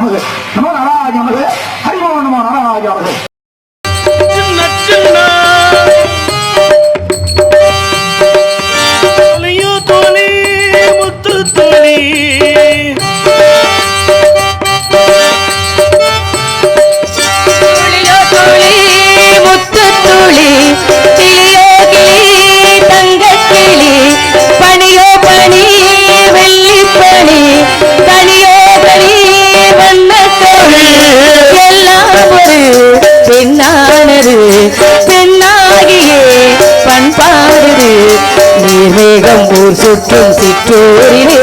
நமது நமோ நாராஜ நமது ஹரிமோ நமோ நாராஜ நமது நீர்மேகம் ஊர் சுற்றும் சிற்றூரிலே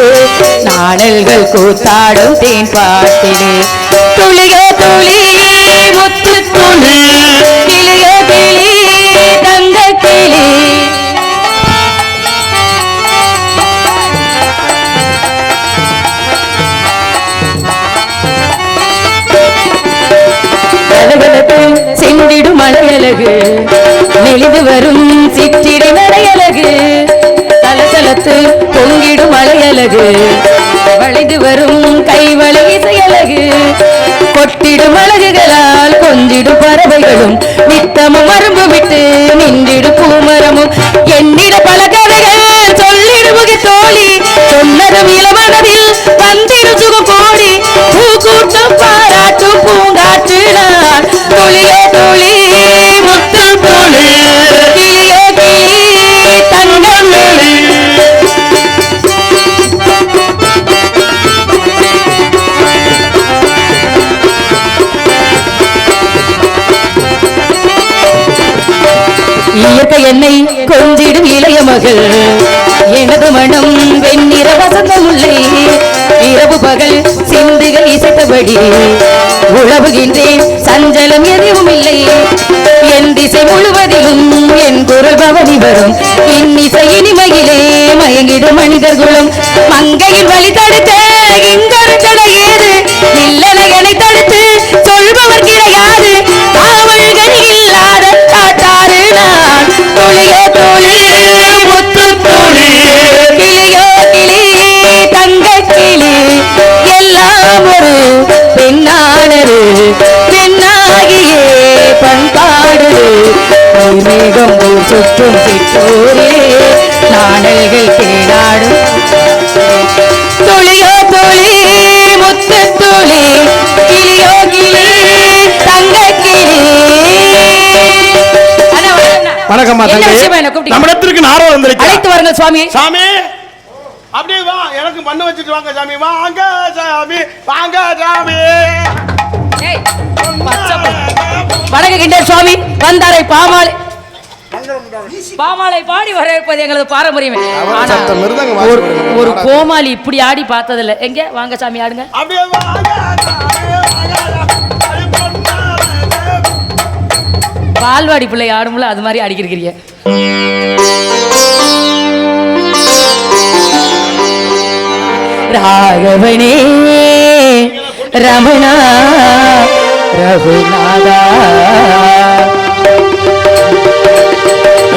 நாணல்கள் கூத்தாடும் தேன் பாட்டிலே. துளியோ துளியே முத்து துளி கிளிய கிளி தங்க கிளி. கலகலப்பு செந்திடும் மலையழகு நெளிந்து வரும் சிற்றிடை நடையழகு பொங்கிடும் மலையழகு வளைந்து வரும் கைவளை இசையழகு. கொட்டிடும் அழகுகளால் கொஞ்சிடும் பறவைகளும் நித்தமும் மரும்பு விட்டு நின்றிடும் பூமரமும். என்னிட பல கதைகள் சொல்லிடுமுக தோழி சொன்னதும் இளமனதில் வந்திடும் சுகம் கோடி கூட்டம் பாராட்டும் பூங்காற்று நான் துளியோ துளி என்னை கொஞ்சிடும் இளைய மகள். எனது மனம் வெண்ணிற வசந்த முல்லை இரவு பகல் சிந்துகள் இசைத்தபடி உழவுகின்றேன் சஞ்சலம் எதுவும் இல்லை. என் திசை முழுவதிலும் என் குரல் பவனி வரும். இன்னிசை இனிமையிலே மயங்கிடும் மனிதர் குலம் மங்கையின் வழி தடுத்த இங்கொரு தடை ஏது? இல்லன என்னை தடுத்து சொல்பவர் கிடையாது. துளியோ முத்து துளி. கிளியோ கிளி தங்க கிளி. எல்லாம் ஒரு பெண்ணானது பெண்ணாகியே மேகம் சுற்றும் சிற்றோரே நாடல்கள் கேடாடும் வணக்கம்மா என்ன தங்கை? நம்மிடத்திற்கு நாரோ வந்திருக்கிறார். அழைத்து வாருங்க சுவாமி. சாமி. அப்படியே வா எனக்கு பண்ண வச்சுட்டு வாங்க சாமி. வாங்க சாமி வாங்க சாமி. கிண்டர் சுவாமி. வந்தாரை பாமாலை பாமாலை பாடி வரவேற்பது எங்களது பாரம்பரியம். ஒரு கோமாளி இப்படி ஆடி பார்த்ததில்ல. எங்க? வாங்க சாமி ஆடுங்க. பால்வாடி பிள்ளை ஆடும்ல அது மாதிரி அடிக்கிறீங்க ராகவனே ரமணா ரகுநாதா.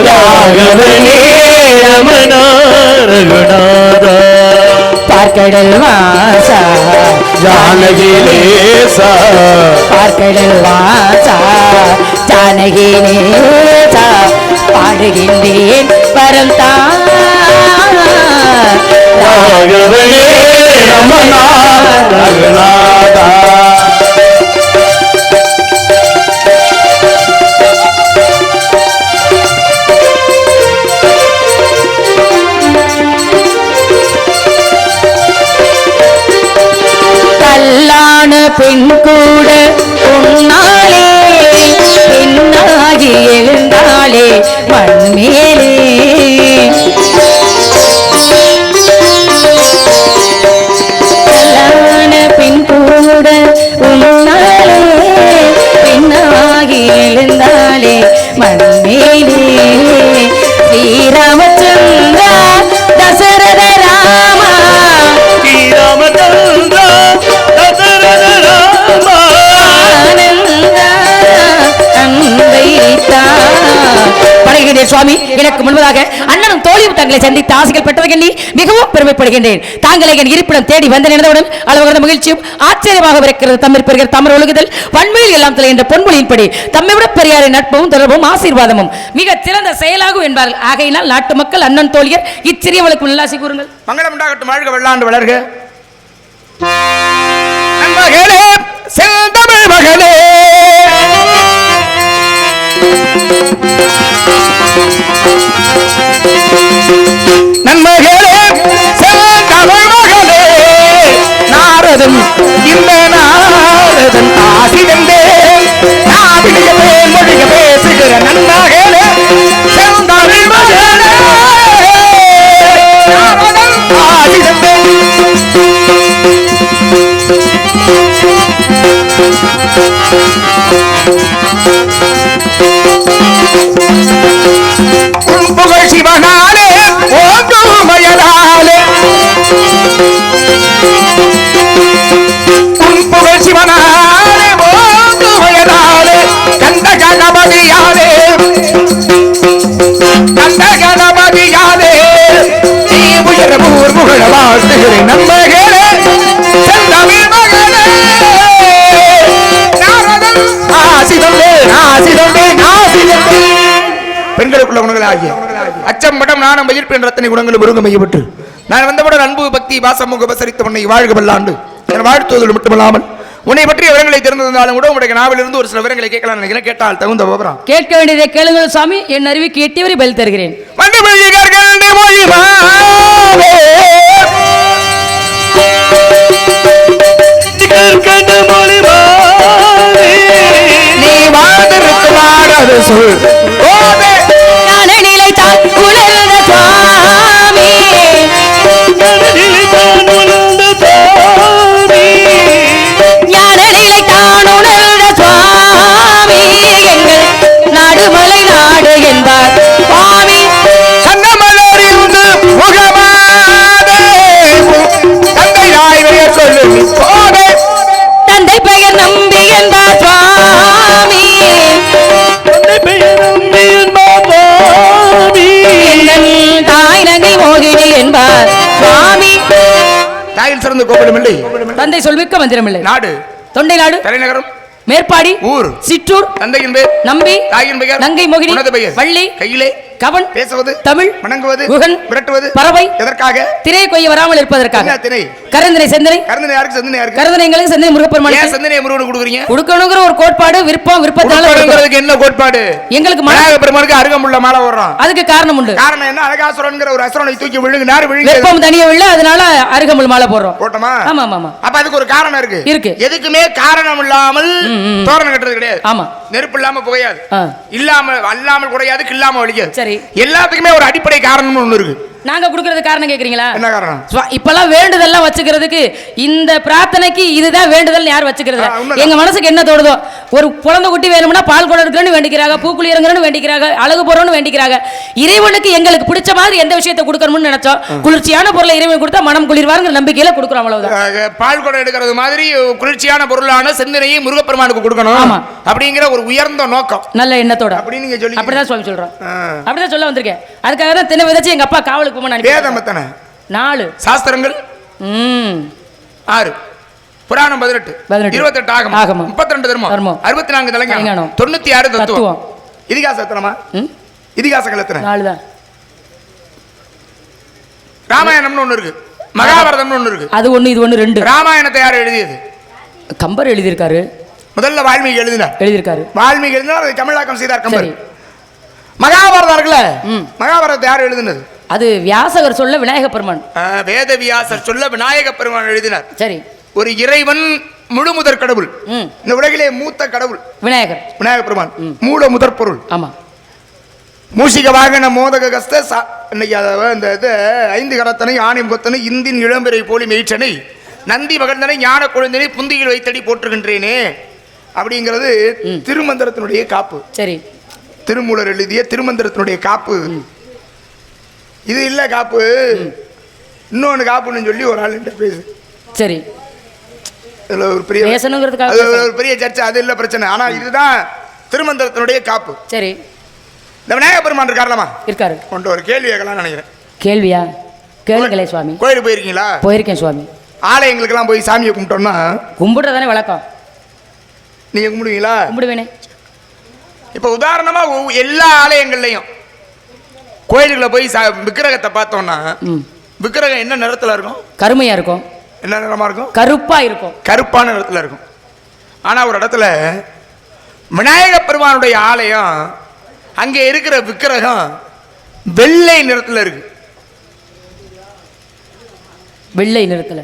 ராகவனே ரமணா ரகுநாதா. பார்க்கடல் வாசா ஜானகி லேசா பார்க்கடல் வாசா ஜானகி நேசா பாடுகின்றேன் வரம் தான் ராகவனே ரமணா ரகுநாதா கல்லான பெண் கூட உன்னாலே பெண்ணாகி எழுந்தாலே மண்மேலே படைகிறேன் சுவாமி. எனக்கு முன்பதாக அண்ணனும் தோழி மூலியம் தங்களை சந்தித்து ஆசைகள் பெற்றதை எண்ணி மிகவும் பெருமைப்படுகின்றேன். தாங்களை என் இருப்பிடம் தேடி வந்து நினைந்தவுடன் அளவுகிறத மகிழ்ச்சியும் ஆச்சரியமாக இருக்கிறது. தமிழ் பெறுகிற தமிழ் ஒழுகுதல் வன்மையில் எல்லாம் தலை என்ற பொன்மொழியின்படி தம்மை விட பெரியாரின் நட்பும் தொடர்பும் ஆசீர்வாதமும் மிக சிறந்த செயலாகும் என்பார்கள். ஆகையினால் நாட்டு மக்கள் அண்ணன் தோழியர் இச்சிறியவளுக்கு நல்லாசி கூறுங்கள். மங்களம் உண்டாகட்டும். வாழ்க வெள்ளாண்டு வளர்க. நண்பர்களே செந்தமிழ் மகளே. நண்பர்களே செந்தமிழ் மகளே நாரதன் இந்த நாரதன் ஆசிடந்தே நாவிலியவே மொழிக பேசுகிற நண்பர்களே செந்தமிழ் மகளே நாரதன் ஆசிடந்தே உன் புகழ் சிவனாலே ஓங்கும் மயலாலே உன் புகழ் சிவனாலே ஓங்கும் மயலாலே கந்த கணபதியாலே. கந்த கணபதியாலே. நீ உயர ஊர் புகழ வாழ்த்துகிறேன் பெண்களுக்குள்ள குணங்கள் ஆகிய அச்சம் மடம் நாணம் பயிர்ப்பு என்ற அத்தனை குணங்களும் ஒருங்கு மையப்பட்டு நான் வந்தவுடன் அன்பு பக்தி பாசமுக உபசரித்த உன்னை வாழ்க வல்லாண்டு. என் வாழ்த்துவதில் மட்டுமல்லாமல் உன்னை பற்றிய விவரங்களை தெரிந்திருந்தாலும் கூட உங்களுடைய நாவிலிருந்து ஒரு சில விவரங்களை கேட்கலாம் நினைக்கிறேன். கேட்டால் தகுந்த விவரம். கேட்க வேண்டியதை கேளுங்கள் சாமி என் அறிவிக்கு எட்டியவரை பதில் தருகிறேன். வந்து வாழது சொல். ஓமே ஞான நிலைத்தான். சிறந்த கோபுரம் இல்லை தந்தை சொல்விக்க மந்திரமில்லை. நாடு. தொண்டை நாடு. தலைநகரம். மேற்பாடி. ஊர். சிற்றூர். தந்தையின் பேர் நம்பி. தாயின் பெயர். நங்கை மோகினி. பெயர். வள்ளி. கையிலே. கவன் பேசுவது தமிழ் வணங்குவது குகன் விரட்டுவது பறவை எதற்காக? திரை கொய்ய வராமல் இருப்பதற்காக. திணை கரந்தனை செந்தனை கருந்தனை யாருக்கு சந்தனை யாருக்கு? கருந்தனை எங்களுக்கு செந்தனை ஏன் சந்தனையை முருகன் கொடுக்குறீங்க? கொடுக்கணுங்கிற ஒரு கோட்பாடு விருப்பம். கொடுக்கறதுக்கு என்ன கோட்பாடு? எங்களுக்கு மன விநாயக பெருமானுக்கு அருகமுள்ள மாலை வர்றான் அதுக்கு காரணம் உண்டு. காரணம் என்ன? அழகாசுரன்கிற ஒரு அசுரனை தூக்கி விழுங்கு நேரம் விழுங்க. வெப்பம் தனியவில்லை அதனால அருகம்புல் மாலை போடுறோம். போட்டோமா? ஆமா ஆமா அப்ப அதுக்கு ஒரு காரணம் இருக்கு. இருக்கு. எதுக்குமே காரணம் இல்லாமல். தோரணம் கட்டுறது கிடையாது. ஆமா. நெருப்பு இல்லாம புகையாது. இல்லாம அல்லாமல் குறையாது கில்லாம ஒழிக்காது சரி. எல்லாத்துக்குமே ஒரு அடிப்படை காரணம்னு ஒன்று இருக்கு. நாங்க கொடுக்கறது காரணம் கேக்குறீங்களா? என்ன காரணம்? இப்பெல்லாம் வேண்டுதல்லாம் வச்சுக்கிறதுக்கு இந்த பிரார்த்தனைக்கு இதுதான் வேண்டுதல் யார் வச்சுக்கிறது. எங்க மனசுக்கு என்ன தோடுதோ ஒரு குழந்தை குட்டி வேணும்னா பால் குடம் எடுக்கணும்னு வேண்டிக்கிறாங்க பூக்குழி இறங்கணும்னு வேண்டிக்கிறாங்க அழகு போறோம்னு வேண்டிக்கிறாங்க. இறைவனுக்கு எங்களுக்கு பிடிச்ச மாதிரி எந்த விஷயத்தை கொடுக்கணும்னு நினைச்சோம். குளிர்ச்சியான பொருளை இறைவன் கொடுத்தா மனம் குளிர்வாருங்கிற நம்பிக்கையில கொடுக்குறோம் அவ்வளவுதான். பால் குடம் எடுக்கிறது மாதிரி குளிர்ச்சியான பொருளான சிந்தனையை முருகப்பெருமானுக்கு கொடுக்கணும் ஆமா. அப்படிங்கிற ஒரு உயர்ந்த நோக்கம். நல்ல எண்ணத்தோட. அப்படின்னு நீங்க சொல்லி அப்படிதான் சுவாமி சொல்றோம். அப்படிதான் சொல்ல வந்திருக்கேன். அதுக்காக தான் தின விதைச்சு எங்க அப்பா காவலுக்கு போக நான் வேதம் எத்தனை? நாலு. சாஸ்திரங்கள்? ஆறு. புராணம் பதினெட்டு. இருபத்தெட்டு ஆகமம். ஆகமம். முப்பத்தி ரெண்டு தர்மம். தர்மம். அறுபத்தி நான்கு தலைஞானம். தொண்ணூத்தி ஆறு தத்துவம். இதிகாசம் எத்தனமா? இதிகாசங்கள் எத்தனை? நாலு தான் ராமாயணம்னு ஒண்ணு இருக்கு. மகாபாரதம்னு ஒண்ணு இருக்கு. அது ஒண்ணு இது ஒண்ணு ரெண்டு. ராமாயணத்தை யார் எழுதியது? கம்பர் எழுதியிருக்காரு. முதல்ல வால்மீகி எழுதினார். எழுதியிருக்காரு. வால்மீகி எழுதினார் அதை தமிழாக்கம் செய்தார் கம்பர். மகாபாரதம் இருக்குல்ல. மகாபாரதத்தை யார் எழுதினது? அது வியாசகர் சொல்ல விநாயக பெருமான். ஆஹ், வேதவியாசர் சொல்ல விநாயக பெருமான் எழுதினார். சரி. ஒரு இறைவன் முழு முதற் கடவுள் இந்த உலகிலே மூத்த கடவுள். விநாயகர். விநாயக பெருமான். மூல முதற் பொருள். ஆமா. மூஷிக வாகன மோதக கஸ்த இன்னைக்கு இந்த இது ஐந்து கடத்தனை ஆணை முகத்தனை இந்தின் இளம்பிரை போலி மெய்ச்சனை நந்தி மகந்தனை ஞான குழந்தனை புந்தியில் வைத்தடி போற்றுகின்றேனே அப்படிங்கிறது திருமந்திரத்தினுடைய காப்பு. சரி. திருமூலர் எழுதிய திருமந்திரத்தினுடைய காப்பு. இது இல்ல காப்பு. இன்னொன்னு காப்புன்னு சொல்லி ஒரு ஆள் என்கிட்ட பேசு சரி. இதுல ஒரு பெரிய பேசணுங்கிறதுக்காக அது. ஒரு பெரிய சர்ச்சை அது இல்ல பிரச்சனை. ஆனா இதுதான் திருமந்திரத்தினுடைய காப்பு. சரி. இந்த விநாயகர் பெருமான் இருக்கார்லமா இருக்காரு. கொண்டு ஒரு கேள்வி கேட்கலாம்னு நினைக்கிறேன். கேள்வியா? கேளுங்களே சுவாமி. கோயிலுக்கு போயிருக்கீங்களா? போயிருக்கேன் சுவாமி. ஆலயங்களுக்கெல்லாம் போய் சாமியை கும்பிட்டோம்னா? கும்பிடுறதானே வழக்கம். நீங்க கும்பிடுவீங்களா? கும்பிடுவேனே. இப்போ உதாரணமா ஒவ்வொ- எல்லா ஆலயங்கள்லையும் கோயிலுக்குள்ள போய் சா விக்கிரகத்தை பார்த்தோம்னா விக்கிரகம் என்ன நிறத்துல இருக்கும்? கருமையா இருக்கும். என்ன நிறமா இருக்கும்? கருப்பா இருக்கும். கருப்பான நிறத்துல இருக்கும். ஆனா ஒரு இடத்துல விநாயக பெருமானுடைய ஆலயம் அங்கே இருக்கிற விக்கிரகம் வெள்ளை நிறத்துல இருக்கு. வெள்ளை நிறத்துல.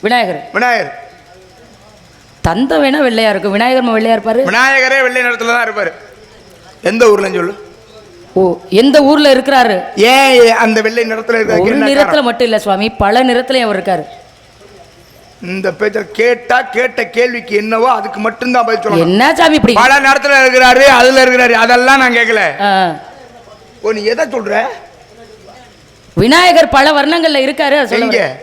விநாயகர். விநாயகர். தந்தம் வேணா வெள்ளையா இருக்கும். விநாயகர் வெள்ளையா இருப்பாரு? விநாயகரே வெள்ளை நிறத்துல தான் இருப்பாரு. எந்த ஊர்ல சொல்லு. ஓ எந்த ஊர்ல இருக்கிறாரு? ஏன் அந்த வெள்ளை நிறத்துல ஒரு இருக்க நிறத்துல மட்டும் இல்ல சுவாமி பல நிறத்துலயும் அவர் இருக்காரு. இந்த பேச்ச கேட்டா கேட்ட கேள்விக்கு என்னவோ அதுக்கு மட்டும்தான் பதில் சொல்லணும். என்ன சாமி இப்படி? பல நேரத்துல இருக்கிறாரு அதுல இருக்கிறாரு அதெல்லாம் நான் கேட்கல. ஓ நீ எதை சொல்ற? விநாயகர் பல வர்ணங்கள்ல இருக்காரு அது சொல்ல எங்க? வரேன்.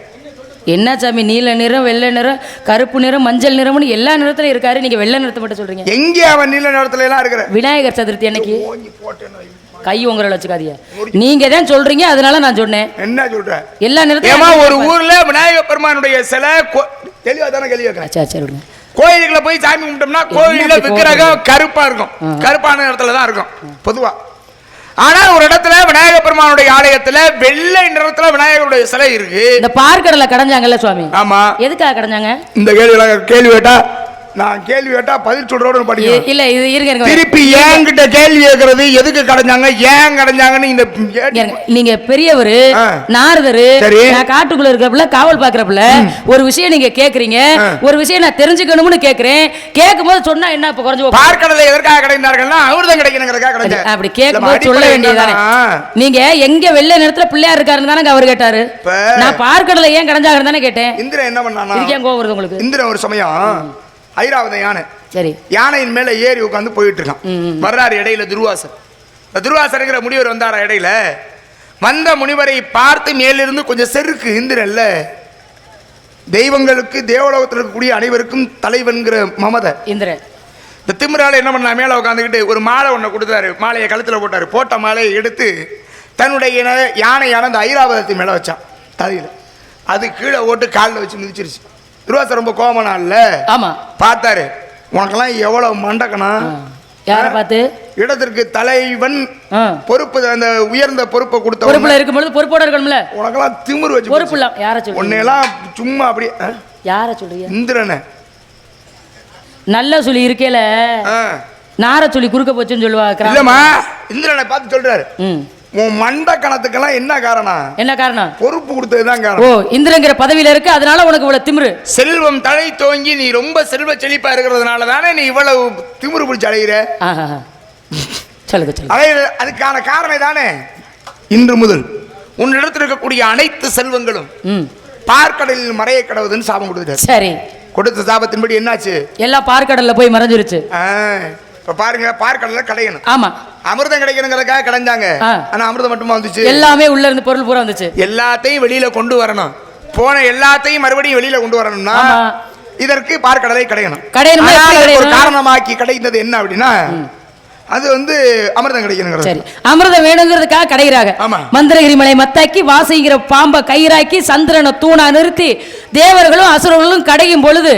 என்ன சாமி நீல நிறம் வெள்ளை நிறம் கருப்பு நிறம் மஞ்சள் நிறம்னு எல்லா நிறத்துலயும் இருக்காரு. நீங்க வெள்ளை நிறத்தை மட்டும் சொல்றீங்க. எங்க அவன் நீல நேரத்துல எல்லாம் இருக்கிற? விநாயகர் சதுர்த்தி அன்னைக்கு. கை உங்களால் வச்சுக்காதீங்க. நீங்க தான் சொல்றீங்க அதனால நான் சொன்னேன். என்ன சொல்ற? எல்லா ஏமா நிறத்தையும் ஒரு ஊர்ல விநாயக பெருமானுடைய சிலை தெளிவா தானே கேள்வி சரி சரி கோயிலுக்குள்ள போய் சாமி கும்பிட்டோம்னா கோயில்ல விக்கிரகம் கருப்பா இருக்கும். கருப்பான இடத்துல தான் இருக்கும். பொதுவா. ஆனா ஒரு இடத்துல விநாயக பெருமானுடைய ஆலயத்துல வெள்ளை நிறத்துல விநாயகருடைய சிலை இருக்கு. இந்த பார்க்கடலை கடைஞ்சாங்கல்ல சுவாமி? ஆமா. எதுக்காக கடைஞ்சாங்க? இந்த கேள்வி கேள்வி கேட்டா நான் கேள்வி கேட்டா பதில் சொல்றோட இ- படிக்கணும் இல்ல இது இருங்க இருங்க. திருப்பி என்கிட்ட கேள்வி கேட்கறது எதுக்கு கடைஞ்சாங்க ஏன் கடைஞ்சாங்கன்னு இந்த. நீங்க பெரியவரு. நாரதரு. நான் காட்டுக்குள்ள இருக்கிறப்பல காவல் பாக்குறப்பல ஒரு விஷயம் நீங்க கேக்குறீங்க ஆ. ஒரு விஷயம் நான் தெரிஞ்சுக்கணும்னு கேக்குறேன். கேட்கும் போது சொன்னா என்ன இப்ப குறைஞ்சு? பார்க்கடலை எதற்காக கடைந்தார்கள்னா அமிர்தம் கிடைக்கணுங்கிறதுக்காக கடைஞ்சாங்க அப்படி கேட்கும் போது சொல்ல என்னன்னா, நீங்க எங்க வெள்ளை நிறத்துல பிள்ளையா இருக்காருன்னு தானே அவர் கேட்டாரு. நான் பார்க்கடலை ஏன் கடைஞ்சாங்கன்னு தானே கேட்டேன். இந்திரன் என்ன பண்ணானா? இதுக்கு ஏன் கோவம் வருது உங்களுக்கு? இந்திரன் ஒரு சமயம் ஐராவத யானை. சரி. யானையின் மேல ஏறி உட்காந்து போயிட்டு இருக்கான் வர்றாரு இடையில துருவாசர். இந்த துருவாசருங்கிற முனிவர் வந்தாரா இடையில? வந்த முனிவரை பார்த்து மேலிருந்து கொஞ்சம் செருக்கு இந்திரன்ல தெய்வங்களுக்கு தேவலோகத்தில் இருக்கக்கூடிய அனைவருக்கும் தலைவன்கிற மமதை. இந்திரன் இந்த திமிரால என்ன பண்ணா மேலே உட்காந்துக்கிட்டு ஒரு மாலை ஒன்று கொடுத்தாரு. மாலையை கழுத்தில் போட்டாரு. போட்ட மாலையை எடுத்து தன்னுடைய யானையான அந்த ஐராவதத்தின் மேலே வச்சான். தலையில். அது கீழே ஓட்டு காலில் வச்சு மிதிச்சிருச்சு. துருவாசர் ரொம்ப கோமனா இல்ல ஆமா. பார்த்தாரு. உனக்கெல்லாம் எவ்வளவு மண்டக்கணும் யாரை பார்த்து? இடத்திற்கு தலைவன். பொறுப்பு அந்த உயர்ந்த பொறுப்பை கொடுத்த பொறுப்புல இருக்கும்பொழுது பொறுப்போட இருக்கணும்ல. உனக்கெல்லாம் திமிரு வச்சு பொறுப்பு இல்ல யார சொல்றீங்க? உன்னையெல்லாம் சும்மா அப்படியே ஆ? யார சொல்றீங்க? இந்திரனை. நல்ல சொல்லி இருக்கேல. நார சொல்லி குறுக்க போச்சுன்னு சொல்லுவா இல்லம்மா இந்திரனை பார்த்து சொல்றாரு. உன் மண்ட கணத்துக்கெல்லாம் என்ன காரணம்? என்ன காரணம்? பொறுப்பு கொடுத்ததுதான் ஓ காரணம் இந்திரங்கிற பதவியில இருக்கு அதனால உனக்கு இவ்வளவு திமிரு. செல்வம் தலை தோங்கி நீ ரொம்ப செல்வ செழிப்பா இருக்கிறதுனால தானே நீ இவ்வளவு திமிரு பிடிச்சு அலைகிற ஆஹா. சொல்லுங்க சொல்லுங்க. அதுக்கான காரணம் தானே இன்று முதல் உன்னிடத்தில் இருக்கக்கூடிய அனைத்து செல்வங்களும் பார்க்கடலில் மறைய கடவுதுன்னு சாபம் கொடுத்துட்டாரு. சரி. கொடுத்த சாபத்தின்படி என்னாச்சு? எல்லாம் பார்க்கடல்ல போய் மறைஞ்சிருச்சு. இப்ப பாருங்க பார்க்கடல்ல கடையணும். ஆமா. அமிர்தம் கிடைக்கணுங்கிறதுக்காக கடைஞ்சாங்க. ஆனா அமிர்தம் மட்டுமா வந்துச்சு? எல்லாமே உள்ள இருந்து பொருள் பூரா வந்துச்சு. எல்லாத்தையும் வெளியில கொண்டு வரணும். போன எல்லாத்தையும் மறுபடியும் வெளியில கொண்டு வரணும்னா. இதற்கு பார்க்கடலை கடையணும். ஒரு? காரணமாக்கி கிடைத்தது என்ன அப்படின்னா அது வந்து அமிர்தம் கிடைக்கணுங்கிறது. சரி. அமிர்தம் வேணுங்கிறதுக்காக கடைகிறாங்க. ஆமா. மந்திரகிரி மலை மத்தாக்கி வாசிங்கிற பாம்பை கயிறாக்கி சந்திரனை தூணா நிறுத்தி தேவர்களும் அசுரர்களும் கடையும் பொழுது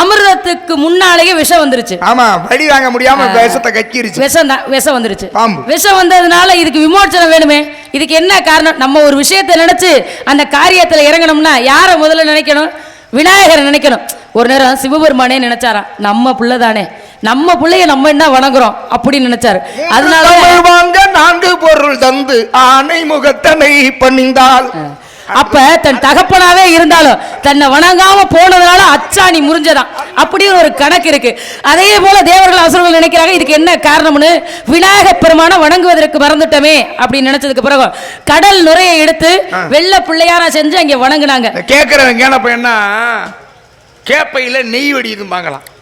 அமிர்தத்துக்கு முன்னாலேயே விஷம் வந்துருச்சு. ஆமா வழி வாங்க முடியாம விஷத்தை கக்கிருச்சு. விஷம் தான் விஷம் வந்துருச்சு. விஷம் வந்ததுனால இதுக்கு விமோச்சனம் வேணுமே. இதுக்கு என்ன காரணம்? நம்ம ஒரு விஷயத்தை நினைச்சு அந்த காரியத்துல இறங்கணும்னா யாரை முதல்ல நினைக்கணும்? விநாயகரை நினைக்கணும். ஒரு நேரம் சிவபெருமானே நினைச்சாராம். நம்ம புள்ள தானே நம்ம பிள்ளைய நம்ம என்ன வணங்குறோம் அப்படின்னு நினைச்சாரு. அதனால வாங்க நான்கு பொருள் தந்து ஆனை முகத்தனை பணிந்தால் அப்ப தன் தகப்பனாவே இருந்தாலும் தன்னை வணங்காம போனதுனால அச்சாணி முறிஞ்சதான். அப்படின்னு ஒரு கணக்கு இருக்கு. அதே போல தேவர்கள் அசுரர்கள் நினைக்கிறாங்க இதுக்கு என்ன காரணம்னு? விநாயகப் பெருமானை வணங்குவதற்கு மறந்துட்டோமே அப்படின்னு நினைச்சதுக்கு பிறகு கடல் நுரையை எடுத்து வெள்ள பிள்ளையாரா செஞ்சு அங்க வணங்குனாங்க. கேட்கிறவன் கேனப்ப என்ன? கேப்பையில நெய் வெடியுதும்பாங்களாம். ஆ,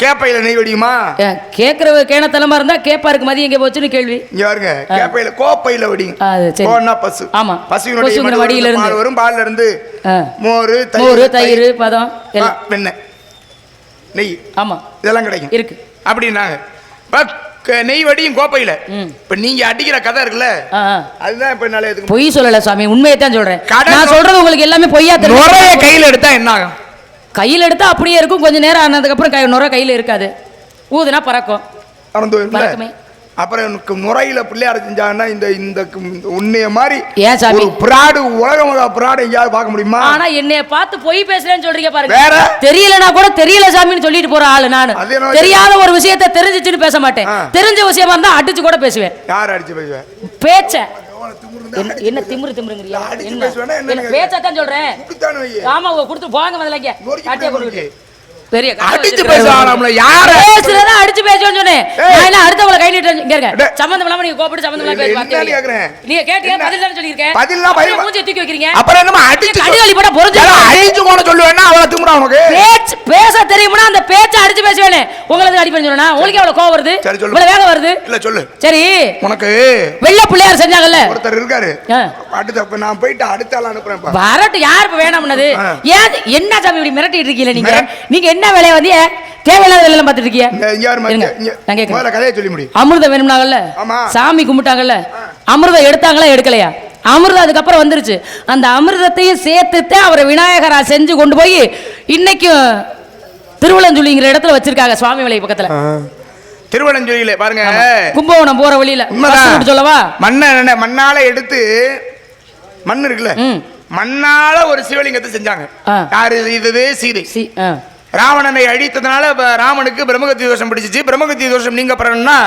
கேப்பையில நெய் வெடியுமா? ஆ. கேக்குறவ கேணத்தனமா இருந்தா கேப்பாருக்கு மதியம் எங்க போச்சுன்னு கேள்வி. இங்க பாருங்க கேப்பையில கோப்பையில வெடியும் சரி. கோன்னா பசு. ஆமா. பசுவினுடைய மடியில இருந்து வரும் பால்ல இருந்து. மோர் மோரு தயிர். பதம். வெண்ணெய். நெய். ஆமா. இதெல்லாம் கிடைக்கும். இருக்கு. அப்படின்னாங்க. நெய் வடியும் கோப்பையில. இப்ப நீங்க அடிக்கிற கதை இருக்குல்ல. அதுதான் இப்ப எதுக்கு பொய் சொல்லல சுவாமி உண்மையை தான் சொல்றேன் நான் சொல்றது உங்களுக்கு எல்லாமே பொய்யா கையில எடுத்தா என்ன ஆகும்? கையில எடுத்தா அப்படியே இருக்கும் கொஞ்ச நேரம் ஆனதுக்கு அப்புறம் கை நுரை கையில இருக்காது ஊதுனா பறக்கும்? பறக்குமே. அப்புறம் எனக்கு நுரையில பிள்ளையார செஞ்சாங்கன்னா இந்த இந்த உன்னைய மாதிரி ஏன் சாமி? பிராடு உலக பிராடு எங்கேயாவது பார்க்க முடியுமா ஆனா என்னைய பார்த்து பொய் பேசுறேன்னு சொல்றீங்க பாருங்க வேற? தெரியலனா கூட தெரியல சாமின்னு சொல்லிட்டு போற ஆளு நானு தெரியாத ஒரு விஷயத்த தெரிஞ்சிச்சுன்னு பேச மாட்டேன். தெரிஞ்ச விஷயமா இருந்தா அடிச்சு கூட பேசுவேன் யார் அடிச்சு பேசுவேன் பேச்ச என்ன என்ன திமிரு திமிருங்கறியா? என்ன? என்ன பேச்சத்தான் சொல்றேன். ஆமா கொடுத்து போங்க முதல்ல காட்டியா நொறுக்கி. பெரிய அடிச்சு. பேசுவாங்களாம்ல யார பேசுறதா அடிச்சு பேசுவேன்னு சொன்னேன். நான் என்ன அடுத்தவங்கள கை நீட்டு இங்க இருங்க டேய். சம்பந்தம் இல்லாம நீங்க கோபப்பட்டு சம்பந்தம் இல்லாம பேசி. கேக்குறேன்? நீங்க கேட்டீங்க? பதில் தான் சொல்லியிருக்கேன் பதில்லாம் அப்படியே பயம். மூஞ்சியை தூக்கி வைக்கிறீங்க அப்புறம் என்னமா அடிச்சு கடிவாளி போட்டா பொறிஞ்சு அடிச்சு போன சொல்லுவேன்னா அவளை திமுறா உனக்கு பேச்சு பேச தெரியும்னா அந்த பேச்ச அடிச்சு பேசுவேனே உங்களுக்கு அடி பண்ணி உங்களுக்கு எவ்வளவு கோவம் வருது. இவ்வளவு வேகம் வருது இல்ல சொல்லு சரி உனக்கு வெள்ள பிள்ளையார் செஞ்சாங்கல்ல ஒருத்தர் இருக்காரு. அடுத்த நான் போயிட்டு அடுத்த ஆள் அனுப்புறேன். வரட்டும் யார் வேணாம்னது. ஏன் என்ன சாமி இப்படி மிரட்டிட்டு இருக்கீங்க நீங்க நீங்க என்ன வேலையை வந்து தேவையில்லாத வேலை பார்த்துட்டு கதையை சொல்லி முடியும் அமிர்தம் வேணும்னாங்கல்ல. சாமி கும்பிட்டாங்கல்ல? அமிர்தம் எடுத்தாங்களா எடுக்கலையா? அமிர்தம் அதுக்கப்புறம் வந்துருச்சு. அந்த அமிர்தத்தையும் சேர்த்துட்டு அவரை விநாயகரா செஞ்சு கொண்டு போய் இன்னைக்கும் திருவள்ளஞ்சுழிங்கிற இடத்துல வச்சிருக்காங்க சுவாமி மலை பக்கத்துல. திருவள்ளஞ்சொலியில பாருங்க. கும்பகோணம் போற வழியில. சொல்லவா? மண்ணை என்ன, மண்ணால எடுத்து மண் இருக்குல்ல. மண்ணால ஒரு சிவலிங்கத்தை செஞ்சாங்க. யாரு இது சீதை. ராவணனை அழித்ததுனால ராமனுக்கு பிரம்மகத்தி தோஷம் பிடிச்சிச்சு. பிரம்மகத்தி தோஷம் நீங்க பெறணும்னா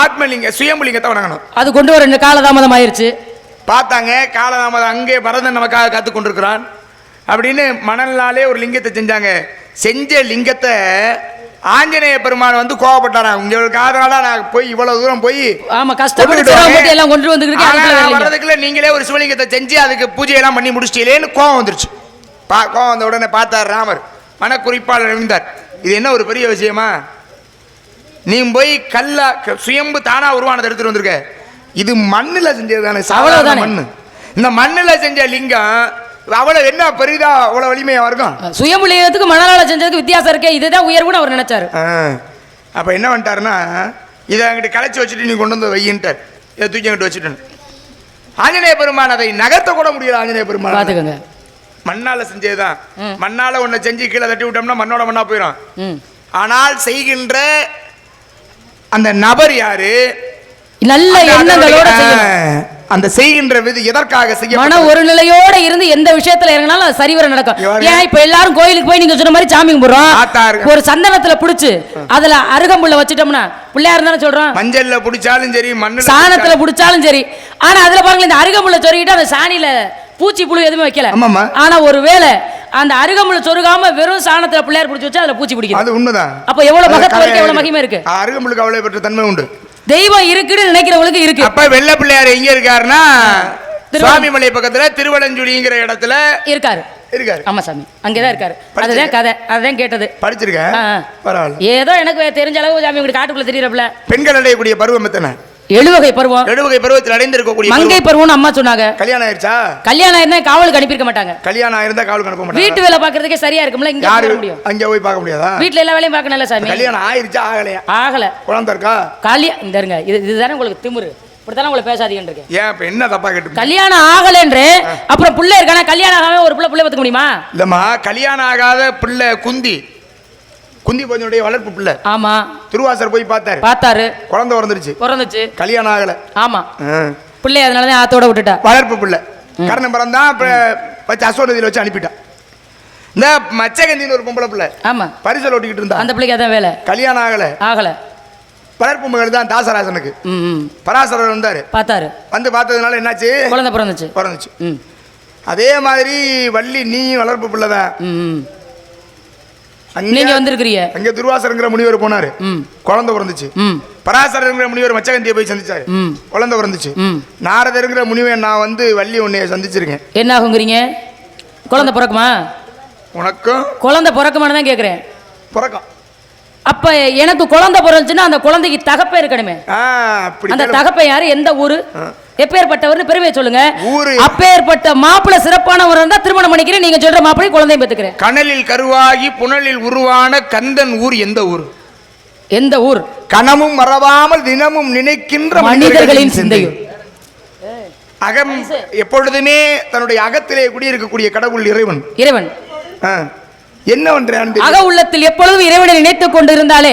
ஆத்மலிங்க சுயம்புலிங்கத்தை வணங்கணும். அது கொண்டு வர ரெண்டு காலதாமதம் ஆயிருச்சு. பார்த்தாங்க காலதாமதம் அங்கே பரதன் நமக்காக காத்து கொண்டிருக்கிறான். அப்படின்னு மணல்னாலே ஒரு லிங்கத்தை செஞ்சாங்க. செஞ்ச லிங்கத்தை ஆஞ்சநேய பெருமான் வந்து கோவப்பட்டாராம் உங்களுக்கு அதனால நான் போய் இவ்வளவு தூரம் போய் ஆமா கஷ்டப்பட்டு. எல்லாம் கொண்டு வரலைங்க. வர்றதுக்குள்ள நீங்களே ஒரு சிவலிங்கத்தை செஞ்சு அதுக்கு பூஜையெல்லாம் பண்ணி முடிச்சிட்டீங்களேன்னு கோவம் வந்துருச்சு. பா கோவம் வந்த உடனே பார்த்தார் ராமர். மனக்குறிப்பால் எழுந்தார் இது என்ன ஒரு பெரிய விஷயமா? நீ போய் கல்லா சுயம்பு தானா உருவானதை எடுத்துட்டு வந்திருக்க. இது மண்ணுல செஞ்சது தானே அவ்வளவுதானே. மண்ணு. இந்த மண்ணுல செஞ்ச லிங்கம் அவ்வளவு என்ன பெரிதா அவ்வளவு வலிமையா இருக்கும் சுயமுலியத்துக்கு மணலால செஞ்சதுக்கு வித்தியாசம் இருக்கே இதுதான் உயர்வுன்னு அவர் நினைச்சாரு. அப்ப என்ன பண்ணிட்டாருன்னா இதை அங்கிட்டு களைச்சி வச்சுட்டு நீ கொண்டு வந்து வையின்ட்டார். இதை தூக்கி அங்கிட்டு வச்சுட்டேன். ஆஞ்சநேய பெருமான் அதை நகர்த்த கூட முடியல ஆஞ்சநேய பெருமான். பாத்துக்கோங்க. மண்ணால செஞ்சதுதான். மண்ணால ஒன்றை செஞ்சு கீழே தட்டி விட்டோம்னா மண்ணோட மண்ணா போயிடும். ஆனால் செய்கின்ற அந்த நபர் யாரு? நல்ல எண்ணங்களோட அந்த செய்கின்ற விதி எதற்காக செய்ய மன ஒரு நிலையோட இருந்து எந்த விஷயத்துல இறங்கினாலும் அது சரிவர நடக்கும். பாருங்க. ஏன் இப்ப எல்லாரும் கோயிலுக்கு போய் நீங்க சொன்ன மாதிரி சாமி கும்பிடுறோம். ஒரு சந்தனத்துல புடிச்சு அதுல அருகம்புல்ல வச்சுட்டோம்னா பிள்ளையார் தானே சொல்றோம்? மஞ்சள்ல பிடிச்சாலும் சரி மண்ணுல சாணத்துல புடிச்சாலும் சரி. ஆனா அதுல பாருங்களேன் இந்த அருகம்புல்ல சொருகிட்டு அந்த சாணியில பூச்சி புழு எதுவுமே வைக்கல. ஆனா ஒரு வேளை அந்த அருகம்புல்ல சொருகாம வெறும் சாணத்துல பிள்ளையார் பிடிச்சு வச்சா அதுல பூச்சி பிடிக்கும் அது உண்மைதான். அப்ப எவ்வளவு மகத்துவம் இருக்கு, எவ்வளவு மகிமை இருக்கு. அருகம்புலுக்கு அவ்வளவு பெற்ற தன்மை உண்டு. தெய்வம் இருக்குன்னு நினைக்கிறவங்களுக்கு இருக்கு. அப்ப வெள்ளை பிள்ளையார் எங்க இருக்காருன்னா சுவாமிமலை பக்கத்துல திருவலஞ்சுழிங்கிற இடத்துல இருக்காரு. இருக்காரு. ஆமா சாமி. அங்கேதான் இருக்காரு. அதுதான் கதை. அதுதான் கேட்டது. படிச்சிருக்கேன். பரவாயில்ல. ஏதோ எனக்கு தெரிஞ்ச அளவு சாமி உங்களுக்கு காட்டுக்குள்ள தெரியறப்பல. பெண்கள் அடையக்கூடிய பருவம் எத்தனை? எழுவகை பருவம். நடுவகை பருவத்தில் அடைந்திருக்கக்கூடிய மங்கை பருவம். பருவம்னு அம்மா சொன்னாங்க. கல்யாணம் ஆயிருச்சா? கல்யாணம் இருந்தா காவலுக்கு அனுப்பியிருக்க மாட்டாங்க. கல்யாணம் ஆயிருந்தா காவலுக்கு அனுப்ப மாட்டாங்க வீட்டு வேலை பாக்குறதுக்கே சரியா இருக்கும்ல இங்க யாரு? முடியும். அங்க போய் பார்க்க முடியாதா? வீட்டுல எல்லா வேலையும் பார்க்கணும்ல சாமி. கல்யாணம் ஆயிருச்சா? ஆகலையா? ஆகல. குழந்தை இருக்கா? கல்யாணம் இந்த இருங்க. இது இதுதானே உங்களுக்கு திமிரு. இப்படித்தானே உங்களை பேசாதீங்கன்னு இருக்கேன். ஏன் இப்ப என்ன தப்பா கேட்டு கல்யாணம் ஆகலன்று அப்புறம் புள்ள இருக்கானா? கல்யாணம் ஆகாம ஒரு புள்ள புள்ள பத்துக்க முடியுமா? இல்லம்மா கல்யாணம் ஆகாத பிள்ளை குந்தி. குந்தி கொஞ்சனுடைய வளர்ப்பு பிள்ளை. ஆமா. திருவாசர் போய் பார்த்தாரு. பார்த்தாரு. குழந்தை பிறந்துருச்சு பிறந்துச்சு. கல்யாணம் ஆகல. ஆமா. பிள்ளை அதனாலதான் ஆத்தோட விட்டுட்டா. வளர்ப்பு பிள்ளை. கரணம் பிறந்தான் வச்சு அசோனதியில் வச்சு அனுப்பிட்டான். இந்த மச்சகந்தின்னு ஒரு பொம்பளை பிள்ளை. ஆமா. பரிசல் ஓட்டிக்கிட்டு இருந்தா அந்த பிள்ளைக்கு அதான் வேலை. கல்யாணம் ஆகல. ஆகல. வளர்ப்பு மகள் தான் தாசராசனுக்கு. பராசரர் வந்தாரு. பார்த்தாரு. வந்து பார்த்ததுனால என்னாச்சு? குழந்தை பிறந்துச்சு. பிறந்துச்சு. அதே மாதிரி வள்ளி நீ வளர்ப்பு பிள்ளை தான் நீங்க வந்திருக்கிறீங்க. அங்க துர்வாசருங்கிற முனிவர் போனாரு. குழந்தை பிறந்துச்சு. பராசரங்கிற முனிவர் மச்சகந்தியை போய் சந்திச்சாரு. குழந்தை பிறந்துச்சு. நாரதருங்கிற முனிவர் நான் வந்து வள்ளி உன்னைய சந்திச்சிருக்கேன். என்ன ஆகுங்கிறீங்க? குழந்தை பிறக்குமா? உனக்கும் குழந்தை பிறக்குமான்னு தான் கேட்குறேன் பிறக்கும். அப்ப எனக்கு குழந்தை பிறந்துச்சுன்னா அந்த குழந்தைக்கு தகப்பே இருக்கணுமே. அந்த கேளு. தகப்பன் யாரு? எந்த ஊரு? எப்பேற்பட்டவர்னு பெருமையை சொல்லுங்க. அப்பேற்பட்ட மாப்பிள்ளை சிறப்பானவர் இருந்தா திருமணம் பண்ணிக்கிறேன். நீங்க சொல்ற மாப்பிள்ளை குழந்தையும் பெத்துக்கிறேன். கனலில் கருவாகி புனலில் உருவான கந்தன் ஊர் எந்த ஊர்? எந்த ஊர்? கணமும் மறவாமல் தினமும் நினைக்கின்ற மனிதர்களின் சிந்தையூர் அகம் எப்பொழுதுமே தன்னுடைய அகத்திலே குடியிருக்கக்கூடிய கடவுள் இறைவன். இறைவன். ஆ. என்ன பண்றான் அக உள்ளத்தில் எப்பொழுதும் இறைவனை நினைத்துக் கொண்டிருந்தாலே.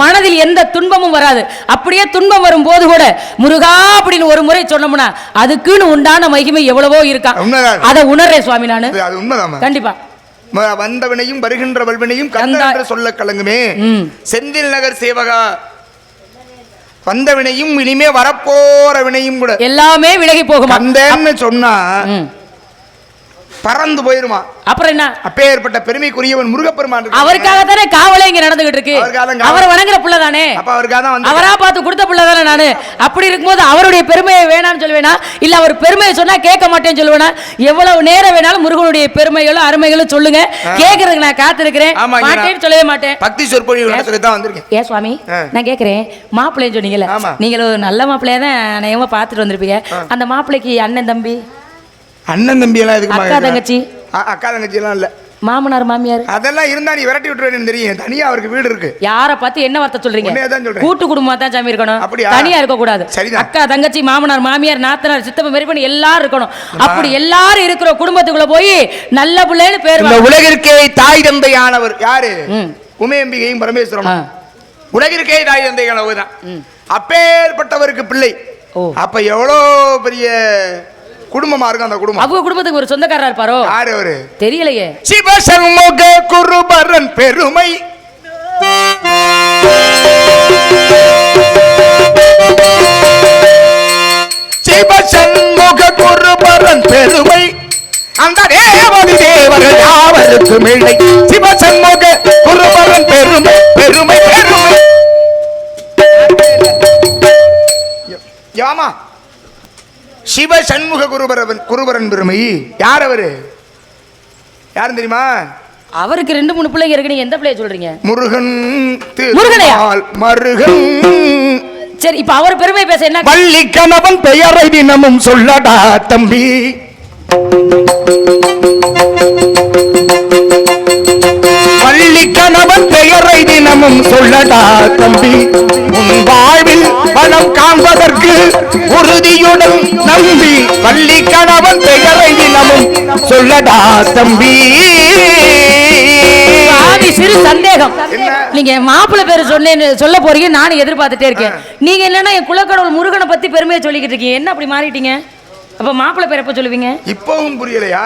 மனதில் எந்த துன்பமும் வராது அப்படியே துன்பம் வரும் போது கூட முருகா அப்படின்னு ஒரு முறை சொன்னோம்னா அதுக்குன்னு உண்டான மகிமை எவ்வளவோ இருக்கான். அதை உணர்றேன் சுவாமி நானு கண்டிப்பா வந்தவினையும் வருகின்ற வல்வினையும் கந்த என்று சொல்ல கலங்குமே. செந்தில் நகர் சேவகா வந்த வினையும் இனிமே வரப்போற வினையும் கூட எல்லாமே விலகி போகுமா கந்தன்னு சொன்னா. பறந்து போயிருமா? அப்புறம் என்ன? அப்பேற்பட்ட பெருமைக்குரியவன் முருகப்பெருமான். அவருக்காக தானே காவலே இங்க நடந்துகிட்டு இருக்கு. அவரை வணங்குற புள்ள தானே? அப்ப அவருக்காக அவரா பார்த்து கொடுத்த புள்ள தானே நானு? அப்படி இருக்கும்போது அவருடைய பெருமையை வேணாம்னு சொல்லுவேனா? இல்ல அவர் பெருமையை சொன்னா கேட்க மாட்டேன்னு சொல்லுவேனா? எவ்வளவு நேரம் வேணாலும் முருகனுடைய பெருமைகளும் அருமைகளும் சொல்லுங்க. கேக்குறதுக்கு நான் காத்திருக்கிறேன். நான் மாட்டேன்னு சொல்லவே மாட்டேன். பக்தி சொற்பொழிவு நடத்த தான் வந்திருக்கேன். ஏன் சுவாமி. நான் கேக்குறேன். மாப்பிள்ளைன்னு சொன்னீங்கல்ல ஒரு நல்ல மாப்பிள்ளையா தான் நயமா பார்த்துட்டு வந்திருப்பீங்க. அந்த மாப்பிள்ளைக்கு அண்ணன் தம்பி அண்ணன் தம்பி எல்லாம் எதுக்கு அக்கா தங்கச்சி. அக்கா தங்கச்சி எல்லாம் இல்ல. மாமனார் மாமியார். அதெல்லாம் இருந்தா நீ விரட்டி விட்டுருவேன்னு தெரியும். தனியா அவருக்கு வீடு இருக்கு. யார பார்த்து என்ன வார்த்தை சொல்றீங்க. கூட்டு குடும்பமா தான் சாமி இருக்கணும்? தனியா இருக்க கூடாது. அக்கா தங்கச்சி மாமனார் மாமியார் நாத்தனார் சித்தப்ப மாரி பண்ணி எல்லாரும் இருக்கணும். அப்படி எல்லாரும் இருக்கிற குடும்பத்துக்குள்ள போய் நல்ல பிள்ளைன்னு பேர். உலகிற்கே தாய் தந்தையானவர் யாரு. உமையம்பிகையும் பரமேஸ்வரனும். உலகிற்கே தாய் தந்தையானவர் தான் அப்பேற்பட்டவருக்கு பிள்ளை. அப்ப எவ்வளோ பெரிய குடும்பமா இருக்கும் அந்த குடும்பம். அவங்க குடும்பத்துக்கு ஒரு சொந்தக்காரரா இருப்பாரோ? யாரு அவரு? தெரியலையே. சிவசண்முக குருபரன் பெருமை. சிவசண்முக குருபரன் பெருமை. அந்த தேவதி தேவர்கள் யாவருக்கும் இல்லை. சிவசண்முக குருபரன் பெருமை பெருமை பெருமை. யாமா? சிவ சண்முக குருபரவன் குருபரன் பெருமை. யார் அவரு? யாரும் தெரியுமா? அவருக்கு ரெண்டு மூணு பிள்ளைங்க இருக்கு. நீங்க எந்த பிள்ளைய சொல்றீங்க? முருகன் முருகனையா? திருமால் மருகன். சரி இப்ப அவர் பெருமை பேச என்ன வள்ளி கணவன் பெயரை தினமும் சொல்லடா தம்பி. வள்ளி கணவன் பெயரை தினமும் சொல்லடா தம்பி. உன் பணம் காண்பதற்கு உறுதியுடன் நம்பி வள்ளி கணவன் பெயரை தினமும் சொல்லடா தம்பி. சாமி சிறு சந்தேகம்? நீங்க மாப்பிள்ளை பேர் சொன்னேன்னு சொல்ல போறீங்க நானும் எதிர்பார்த்துட்டே இருக்கேன். நீங்க என்னன்னா என் குலக்கடவுள் முருகனை பத்தி பெருமையை சொல்லிக்கிட்டு இருக்கீங்க. என்ன அப்படி மாறிட்டீங்க? அப்ப மாப்பிள்ளை பேர் எப்ப சொல்லுவீங்க? இப்பவும் புரியலையா?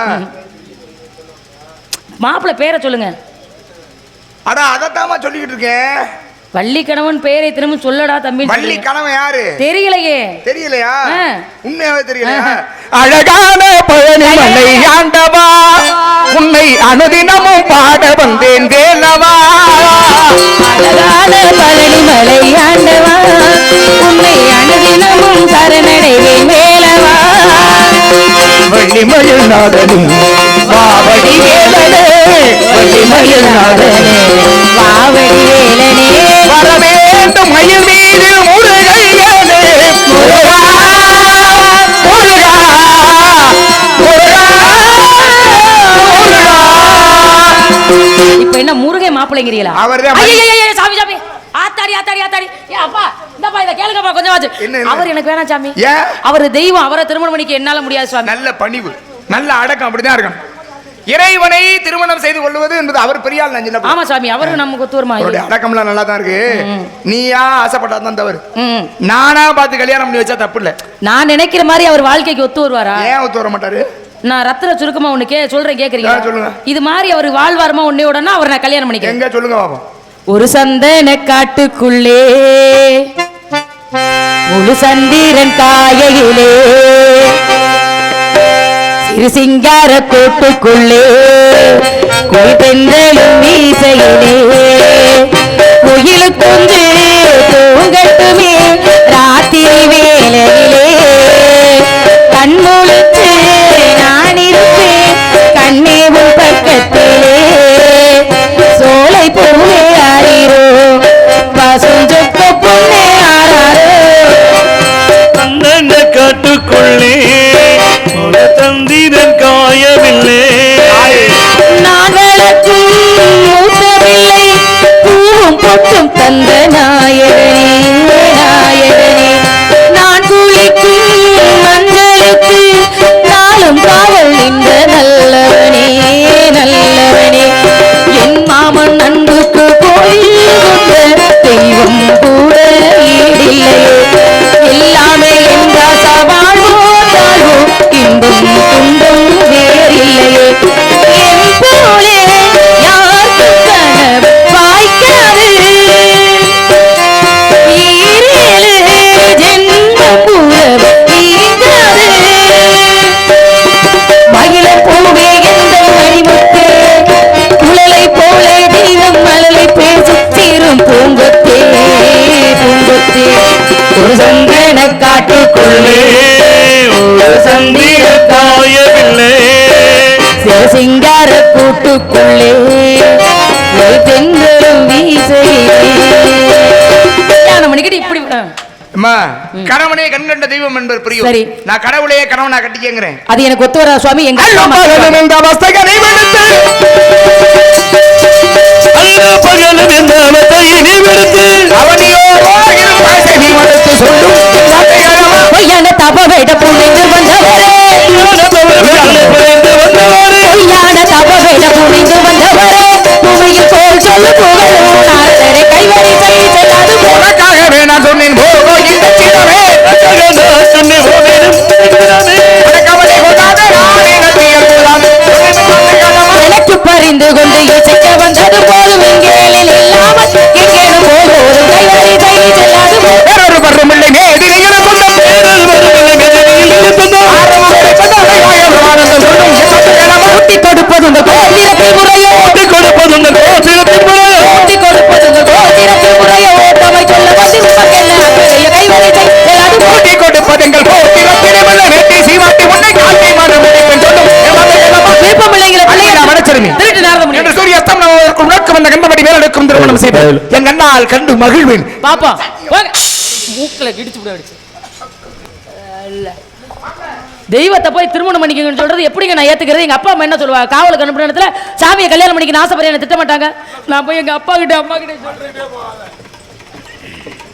மாப்பிள்ளை பேரை சொல்லுங்க. அட அதத்தாமா சொல்லிக்கிட்டு இருக்கேன். வள்ளி கணவன் பெயரை திரும்ப சொல்லடா தம்பி. வள்ளி கணவன் யாரு? தெரியலையே. தெரியலையா. உண்மையாவே தெரியலையா? அழகான பழனி மலை ஆண்டவா உன்னை அனுதினமும் பாட வந்தேன் வேலவா. அழகான பழனி மலை ஆண்டவா உன்னை அனுதினமும் சரணடைவேன் மேலவா வள்ளிமயில் நாதனி வாவடி வேலனே வள்ளிமயில் நாதனே. வாவடி வேலனே. வர வேண்டும் மயில் மீது முருகையனே முருகா முருகா முருகா முருகா. இப்ப என்ன முருகை மாப்பிள்ளைங்கிறீங்களா? ஐயையையே, சாமி சாமி ஆத்தாடி ஆத்தாடி ஆத்தாடி. ஏ அப்பா இந்தப்பா இத கேளுங்கப்பா என்ன? அவர் எனக்கு வேணாம் சாமி? அவர் தெய்வம் அவரை திருமணம் பண்ணிக்க என்னால முடியாது நல்ல பணிவு நல்ல அடக்கம் அப்படிதான் இருக்கணும். இறைவனை திருமணம் செய்து கொள்வது என்பது அவர் பெரிய ஆள் நான் சின்ன. ஆமா சாமி அவரும் நமக்கு ஒத்துவருமா அவருடைய அடக்கம்லாம் நல்லா தான் இருக்கு நீயா ஆசைப்பட்டாதான் தவறு. ம். நானா பார்த்து கல்யாணம் பண்ணி வச்சா தப்பு இல்ல. நான் நினைக்கிற மாதிரி அவர் வாழ்க்கைக்கு ஒத்து வருவாரா? ஏன் ஒத்து வர மாட்டாரு? நான் ரத்தின சுருக்கமா ஒண்ணு கே சொல்றேன் ஆ, சொல்லுங்க. கேக்குறீங்க இது மாதிரி அவர் வாழ்வாரமா உன்னே உடனே அவர் நான் கல்யாணம் பண்ணிக்கிறேன். எங்க? சொல்லுங்க பாப்போம். ஒரு சந்தன காட்டுக்குள்ளே முழு சந்திரன் காயையிலே சிறு சிங்கார கூட்டுக்குள்ளே குயிலென்றலும் வீசையிலே குயிலு குஞ்சு தூங்கட்டுமே ராத்திரி வேலையிலே கண்முழிச்சு நான் இருப்பேன் கண்ணேவும் பக்கத்திலே. சோலை பூவே ஆரீரோ பசுஞ்சொக்க பொண்ணே ஆறாரோ காட்டுக்குள்ளே. ஒரு தந்திரன் காயவில்லை. நான் கூட்டுக்குள்ளே ஒரு இப்படி அம்மா கணவனே கண்கண்ட தெய்வம் என்பது புரியும். சரி. நான் கடவுளையே கணவனா கட்டிக்கங்கிறேன். அது எனக்கு ஒத்து வர சுவாமி. எங்க அப்பா அம்மா சொல்லுவாங்க. இந்த அவஸ்தைகளை விடுத்து. அல்ல பகலும் இந்த அவத்தையை நீ விடுத்து. அவனியோ வாயில் பாசை மறுத்து சொல்லும். வார்த்தைகளவா. பொய்யான தப வேட புனைந்து வந்தவரே போகோ இந்த சின்னமே. சொன்ன மேலெடுக்கும் திருமணம் செய்வேன் என் கண்ணால் கண்டு மகிழ்வேன். பாப்பா மூக்கில் கிடிச்சு விட தெய்வத்தை போய் திருமணம் பண்ணிக்கங்கன்னு சொல்றது எப்படிங்க நான் ஏத்துக்கிறது? எங்க அப்பா அம்மா என்ன சொல்லுவாங்க காவலுக்கு அனுப்புன இடத்துல சாமியை கல்யாணம் பண்ணிக்க ஆசைப்படுற என்ன திட்ட மாட்டாங்க நான் போய் எங்க அப்பா கிட்ட அம்மா கிட்ட சொல்றேன்.